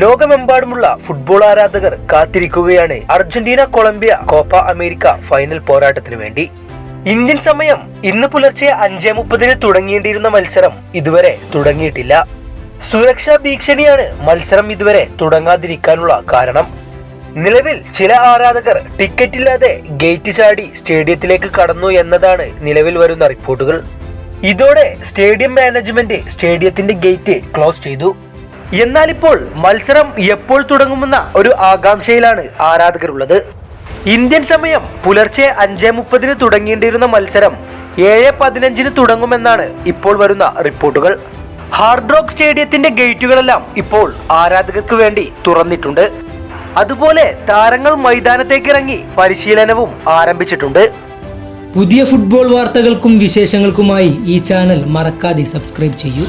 ലോകമെമ്പാടുമുള്ള ഫുട്ബോൾ ആരാധകർ കാത്തിരിക്കുകയാണ് Argentina Colombia Copa America final പോരാട്ടത്തിനു വേണ്ടി. ഇന്ത്യൻ സമയം ഇന്ന് പുലർച്ചെ അഞ്ചേ മുപ്പതിന് തുടങ്ങേണ്ടിയിരുന്ന മത്സരം ഇതുവരെ തുടങ്ങിയിട്ടില്ല. സുരക്ഷാ ഭീഷണിയാണ് മത്സരം ഇതുവരെ തുടങ്ങാതിരിക്കാനുള്ള കാരണം. നിലവിൽ ചില ആരാധകർ ടിക്കറ്റ് ഇല്ലാതെ ഗേറ്റ് ചാടി സ്റ്റേഡിയത്തിലേക്ക് കടന്നു എന്നതാണ് നിലവിൽ വരുന്ന റിപ്പോർട്ടുകൾ. ഇതോടെ സ്റ്റേഡിയം മാനേജ്മെന്റ് സ്റ്റേഡിയത്തിന്റെ ഗേറ്റ് ക്ലോസ് ചെയ്തു. എന്നാൽ ഇപ്പോൾ മത്സരം എപ്പോൾ തുടങ്ങുമെന്ന ഒരു ആകാംക്ഷയിലാണ് ആരാധകരുള്ളത്. ഇന്ത്യൻ സമയം പുലർച്ചെ അഞ്ചേ മുപ്പതിന് തുടങ്ങേണ്ടിയിരുന്ന മത്സരം ഏഴ് പതിനഞ്ചിന് തുടങ്ങുമെന്നാണ് ഇപ്പോൾ വരുന്ന റിപ്പോർട്ടുകൾ. ഹാർഡ് റോക്ക് സ്റ്റേഡിയത്തിന്റെ ഗേറ്റുകളെല്ലാം ഇപ്പോൾ ആരാധകർക്ക് വേണ്ടി തുറന്നിട്ടുണ്ട്. അതുപോലെ താരങ്ങൾ മൈതാനത്തേക്ക് ഇറങ്ങി പരിശീലനവും ആരംഭിച്ചിട്ടുണ്ട്. പുതിയ ഫുട്ബോൾ വാർത്തകൾക്കും വിശേഷങ്ങൾക്കുമായി ഈ ചാനൽ മറക്കാതെ സബ്സ്ക്രൈബ് ചെയ്യൂ.